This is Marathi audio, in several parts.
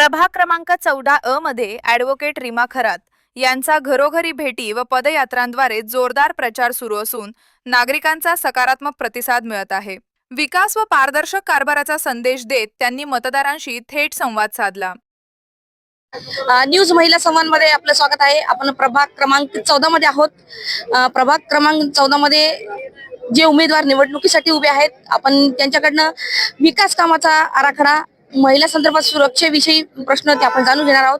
प्रभाग क्रमांक चौदा अ मध्ये ॲडव्होकेट रीमा खरात यांचा घरोघरी भेटी व पदयात्रांद्वारे जोरदार प्रचार सुरू असून नागरिकांचा सकारात्मक प्रतिसाद मिळत आहे. विकास व पारदर्शक कारभाराचा संदेश देत त्यांनी मतदारांशी थेट संवाद साधला. न्यूज महिला संवादमध्ये आपलं स्वागत आहे. आपण प्रभाग क्रमांक चौदा मध्ये आहोत. प्रभाग क्रमांक चौदा मध्ये जे उमेदवार निवडणुकीसाठी उभे आहेत आपण त्यांच्याकडनं विकास कामाचा आराखडा महिला संदर्भात सुरक्षेविषयी प्रश्न ते आपण जाणून घेणार आहोत.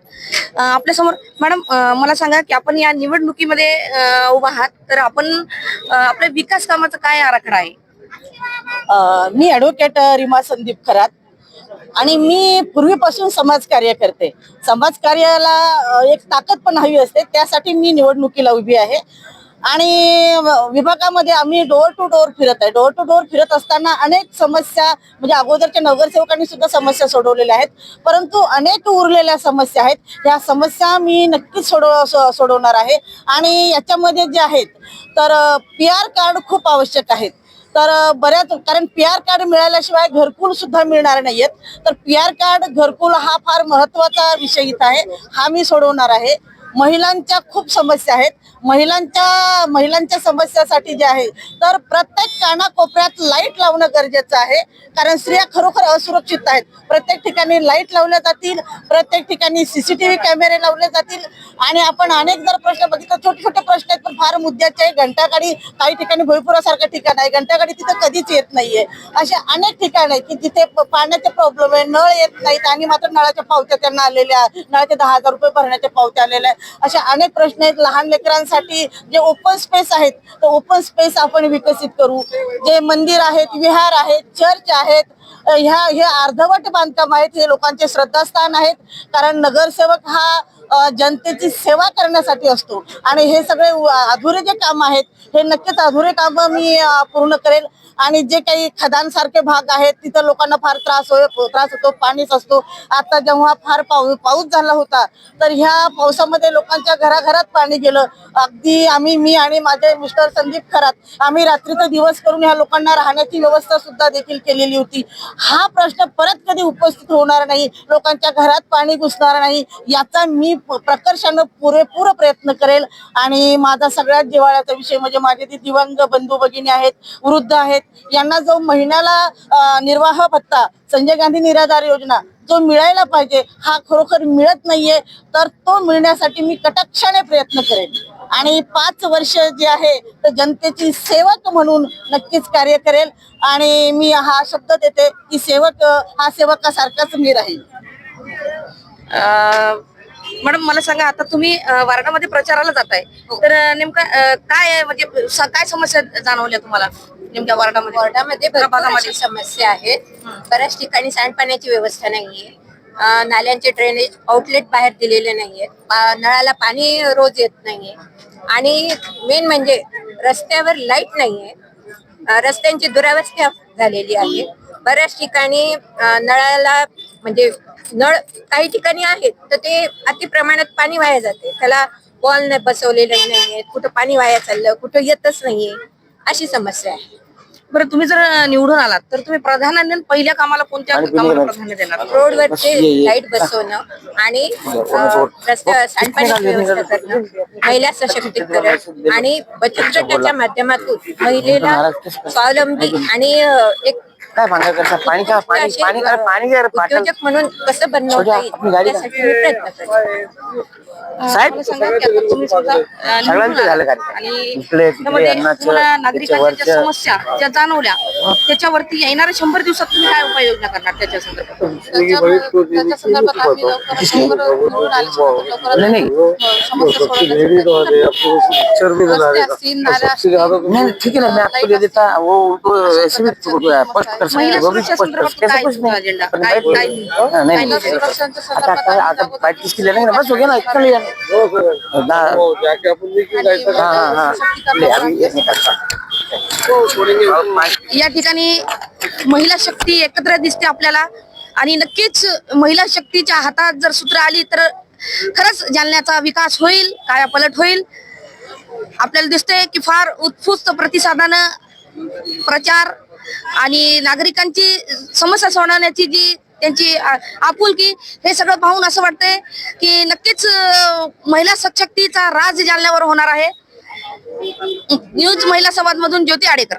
आपल्या आपल्यासमोर मॅडम मला सांगा की आपण या निवडणुकीमध्ये उभा आहात तर आपण आपल्या विकास कामाचा काय आराखडा आहे? मी ॲडव्होकेट रिमा संदीप खरात आणि मी पूर्वीपासून समाजकार्य करते. समाजकार्याला एक ताकद पण हवी असते त्यासाठी मी निवडणुकीला उभी आहे. आणि विभागामध्ये आम्ही डोअर टू डोअर फिरत आहे. डोअर टू डोअर फिरत असताना अनेक समस्या म्हणजे अगोदरच्या नगरसेवकांनी सुद्धा समस्या सोडवलेल्या आहेत. परंतु अनेक उरलेल्या समस्या आहेत. ह्या समस्या मी नक्कीच सोडव सो- सोडवणार आहे. आणि याच्यामध्ये जे आहेत तर पी आर कार्ड खूप आवश्यक आहेत. तर बऱ्याच कारण पी आर कार्ड मिळाल्याशिवाय घरकुल सुद्धा मिळणार नाहीयेत. तर पी आर कार्ड घरकुल हा फार महत्त्वाचा विषय इथं आहे. हा मी सोडवणार आहे. महिलांच्या खूप समस्या आहेत. महिलांच्या महिलांच्या समस्यासाठी जे आहे तर प्रत्येक कानाकोपऱ्यात लाइट लावणं गरजेचं आहे. कारण स्त्रिया खरोखर असुरक्षित आहेत. प्रत्येक ठिकाणी लाइट लावल्या जातील. प्रत्येक ठिकाणी सीसीटीव्ही कॅमेरे लावले जातील. आणि आपण अनेक जर प्रश्न बघितलं छोटे छोटे प्रश्न आहेत पण फार मुद्द्याचे आहे. घंटागाडी काही ठिकाणी भोईपुरासारखं ठिकाण आहे. घंटागाडी तिथं कधीच येत नाहीये. असे अनेक ठिकाण आहेत की जिथे प- पाण्याचे प्रॉब्लेम आहे. नळ येत नाहीत आणि मात्र नळाच्या पावत्या त्यांना आलेल्या नळाचे दहा हजार रुपये भरण्याच्या पावत्या आलेल्या आहेत. असे अनेक प्रश्न आहेत. लहान लेकरांसाठी जे ओपन स्पेस आहेत तर ओपन स्पेस आपण विकसित करू. जे मंदिर आहेत विहार आहेत चर्च आहेत ह्या हे अर्धवट बांधकाम आहेत. हे लोकांचे श्रद्धास्थान आहेत. कारण नगरसेवक हा जनतेची सेवा करण्यासाठी असतो. आणि हे सगळे अधुरे जे काम आहेत हे नक्कीच अधुरे काम मी पूर्ण करेल. आणि जे काही खदानसारखे भाग आहेत तिथं लोकांना फार त्रास हो त्रास होतो पाणीच असतो. आता जेव्हा फार पाऊस पाऊस झाला होता तर ह्या पावसामध्ये लोकांच्या घराघरात पाणी गेलं. अगदी आम्ही मी आणि माझे मिस्टर संदीप खरात आम्ही रात्रीचा दिवस करून ह्या लोकांना राहण्याची व्यवस्था सुद्धा देखील केलेली होती. हा प्रश्न परत कधी उपस्थित होणार नाही? लोकांच्या घरात पाणी घुसणार नाही? याचा मी प्रकर्षानं पुरेपूर प्रयत्न करेल. आणि माझा सगळ्यात जिवाळ्याचा विषय म्हणजे माझे ते दिवंग बंधू भगिनी आहेत वृद्ध आहेत. यांना जो महिन्याला निर्वाह भत्ता संजय गांधी निराधार योजना जो मिळायला पाहिजे हा खरोखर मिळत नाहीये तर तो मिळण्यासाठी मी कटाक्षाने प्रयत्न करेन. आणि पाच वर्ष जे आहे तर जनतेची सेवक म्हणून नक्कीच कार्य करेल. आणि मी हा शब्द देते की सेवक हा सेवकासारखाच मी राहील मॅडम मला सांगा आता तुम्ही अ, वार्डामध्ये प्रचाराला जाताय. तर अ, नेमकं काय आहे? म्हणजे काय समस्या जाणवल्या तुम्हाला नेमक्या वार्डामध्ये वॉर्डामध्ये भरपूर प्रभागामध्ये. समस्या आहेत. बऱ्याच ठिकाणी सांडपाण्याची व्यवस्था नाहीये. नाल्यांचे ड्रेनेज आउटलेट बाहेर दिलेले नाहीयेत. पा- नळाला पाणी रोज येत नाहीये. आणि मेन म्हणजे रस्त्यावर लाइट नाहीये. रस्त्यांची दुरावस्था झालेली आहे. बऱ्याच ठिकाणी नळाला म्हणजे नळ काही ठिकाणी आहेत तर ते अति प्रमाणात पाणी वाया जाते. त्याला वॉल बसवलेले नाहीयेत कुठं पाणी वाया चाललं कुठं येतच नाहीये अशी समस्या आहे. बरं तुम्ही जर निवडून आलात तर तुम्ही प्राधान्याने पहिल्या कामाला कोणत्या कामाला प्राधान्य देणार? रोडवरचे लाइट बसवणं आणि अं, रस्त्या सांडपाण्याची व्यवस्था करणं महिला सशक्तीकरण आणि बचत गटाच्या माध्यमातून महिलेला स्वावलंबी आणि अं, एक काय पाणी करता? पाणी का? पाणी असे, पाणी करा पाणी घ्या रे, पाटण? उद्योजक म्हणून कसं बनवता आपली गाडी त्यासाठी मी प्रयत्न करते. साहेब मला सांगा की आता तुम्ही समजा, अ, निवडून सगळ्यांचं झालं आलात कार्यक्रम. आणि इकडे, तिकडे, त्यामध्ये अन्नाचं, तुम्हाला नागरिकांच्या ज्या त्याच्यावरच्या- समस्या ज्या जाणवल्या त्याच्यावरती येणाऱ्या शंभर दिवसात तुम्ही काय उपाययोजना करणार त्याच्या संदर्भात? त्याच्या संदर्भात आम्ही लवकरात लवकर निवडून आल्याच्यानंतर लवकरात नाही, नाही. लवकर समस्या सोडवण्यासाठी रस्ते असतील, नाल्या असतील, नहीं नहीं, ठीक है ना मैं आपको दे देता वो उनको ऐसे भी पोस्ट कर महिला वो भी सुरक्षा पोस्ट कर संदर्भात सकते काय कुछ तुमचा नहीं. अजेंडा पण काय बाईट- काय नहीं महिला नहीं. सुरक्षांच्या आता संदर्भात आता आम्ही आता बाईट किसकी ले लेंगे ना बस हो गया ना इतना लिया ना हाँ हाँ. ले अभी ये निकलता या ठिकाणी महिला शक्ती एकत्र दिसते आपल्याला. आणि नक्कीच महिला शक्तीच्या हातात जर सूत्र आली तर खरंच जालन्याचा विकास होईल कायापलट होईल. आपल्याला दिसतंय की फार उत्फुस्त प्रतिसादानं प्रचार आणि नागरिकांची समस्या सोडवण्याची जी त्यांची आपुलकी हे सगळं पाहून असं वाटतंय की नक्कीच महिला सशक्तीचा राज जालन्यावर होणार आहे. न्यूज महिला संवाद मधून ज्योती आडेकर.